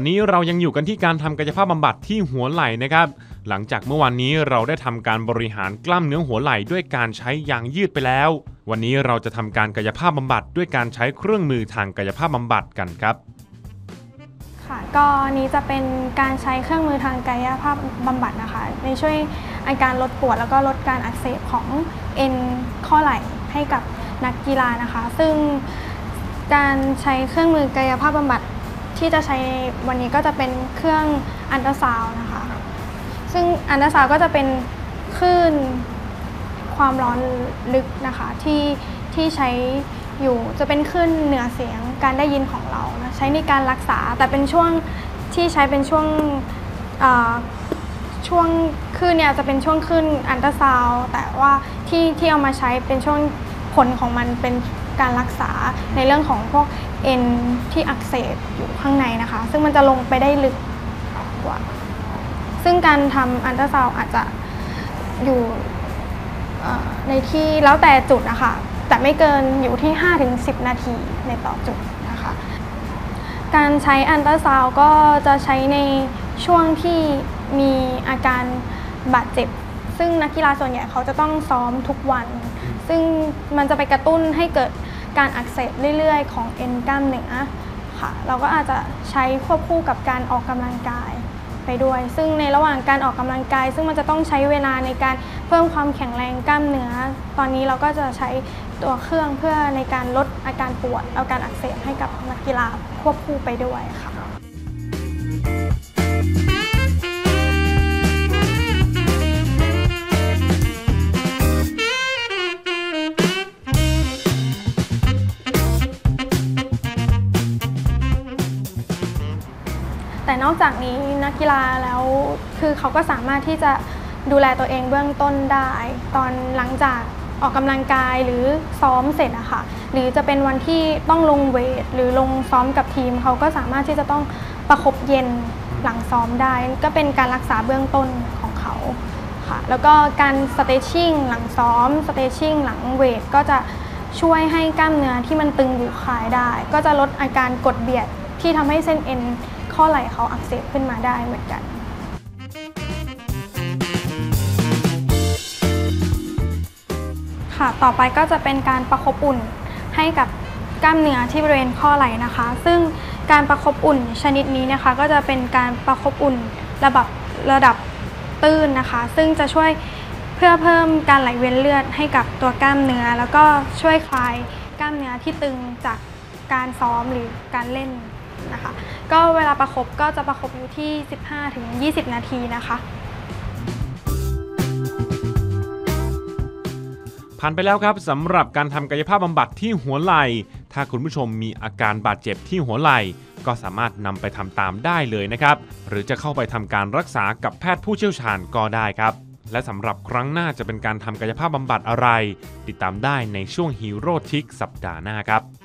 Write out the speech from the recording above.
วันนี้เรายังอยู่กันที่การทำกายภาพบำบัดที่หัวไหล่นะครับ หลังจากเมื่อวานนี้เราได้ทำการบริหารกล้ามเนื้อหัวไหล่ด้วยการใช้ยางยืดไปแล้ว วันนี้เราจะทำการกายภาพบำบัดด้วยการใช้เครื่องมือทางกายภาพบำบัดกันครับ ค่ะก็นี้จะเป็นการใช้เครื่องมือทางกายภาพบำบัดนะคะในช่วยอาการลดปวดแล้วก็ลดการอักเสบของเอ็นข้อไหล่ให้กับนักกีฬานะคะ ซึ่งการใช้เครื่องมือกายภาพบำบัด ที่จะใช้วันนี้ก็จะเป็นเครื่องอันตราซาวน์นะคะ ซึ่งอันตราซาวน์ก็จะเป็นคลื่นความร้อนลึกนะคะที่ที่ใช้อยู่จะเป็นคลื่นเหนือเสียงการได้ยินของเรานะใช้ในการรักษาแต่เป็นช่วงที่ใช้เป็นช่วงเอ่อช่วงคลื่นเนี่ยจะเป็นช่วงคลื่นอันตราซาวด์แต่ว่าที่ที่เอามาใช้เป็นช่วงผลของมันเป็น การรักษาในเรื่องของพวกเอ็นที่อักเสบอยู่ข้างในนะคะ ซึ่งมันจะลงไปได้ลึกกว่า ซึ่งการทำอันตราซาวอาจจะอยู่ในที่แล้วแต่จุดนะคะแต่ไม่เกินอยู่ที่ 5-10 นาทีในต่อจุดนะคะ การใช้อันตราซาวก็จะใช้ในช่วงที่มีอาการบาดเจ็บ ซึ่งนักกีฬาส่วนใหญ่เขาจะต้องซ้อมทุกวัน ซึ่งมันจะไปกระตุ้นให้เกิด การอักเสบเรื่อยๆ ของเอ็นกล้ามเนื้อค่ะ เราก็อาจจะใช้ควบคู่กับการออกกำลังกายไปด้วย ซึ่งในระหว่างการออกกำลังกาย ซึ่งมันจะต้องใช้เวลาในการเพิ่มความแข็งแรงกล้ามเนื้อ ตอนนี้เราก็จะใช้ตัวเครื่องเพื่อในการลดอาการปวดอาการอักเสบให้กับนักกีฬาควบคู่ไปด้วยค่ะ แต่นอกจากนี้นักกีฬาแล้วคือเขาก็สามารถที่จะดูแลตัวเองเบื้องต้นได้ ตอนหลังจากออกกำลังกายหรือซ้อมเสร็จอะค่ะหรือจะเป็นวันที่ต้องลงเวท หรือลงซ้อมกับทีม เขาก็สามารถที่จะต้องประคบเย็นหลังซ้อมได้ ก็เป็นการรักษาเบื้องต้นของเขาค่ะแล้วก็การสเตชชิ่งหลังซ้อมสเตชชิ่งหลังเวทก็จะช่วยให้กล้ามเนื้อที่มันตึงอยู่คลายได้ ก็จะลดอาการกดเบียดที่ทำให้เส้นเอ็น ข้อไหล่เขาอักเสบขึ้นมาได้เหมือนกัน ค่ะต่อไปก็จะเป็นการประคบอุ่นให้กับกล้ามเนื้อที่บริเวณข้อไหล่นะคะ ซึ่งการประคบอุ่นชนิดนี้นะคะ ก็จะเป็นการประคบอุ่นระดับระดับตื้นนะคะ ซึ่งจะช่วยเพื่อเพิ่มการไหลเวียนเลือดให้กับตัวกล้ามเนื้อ แล้วก็ช่วยคลายกล้ามเนื้อที่ตึงจากการซ้อมหรือการเล่น นะคะ ก็เวลาประคบก็จะประคบอยู่ที่ 15-20 นาทีนะคะ ผ่านไปแล้วครับสำหรับการทำกายภาพบำบัดที่หัวไหล่ ถ้าคุณผู้ชมมีอาการบาดเจ็บที่หัวไหล่ ก็สามารถนำไปทำตามได้เลยนะครับ หรือจะเข้าไปทำการรักษากับแพทย์ผู้เชี่ยวชาญก็ได้ครับ และสำหรับครั้งหน้าจะเป็นการทำกายภาพบำบัดอะไร ติดตามได้ในช่วงฮีโร่ทิกสัปดาห์หน้าครับ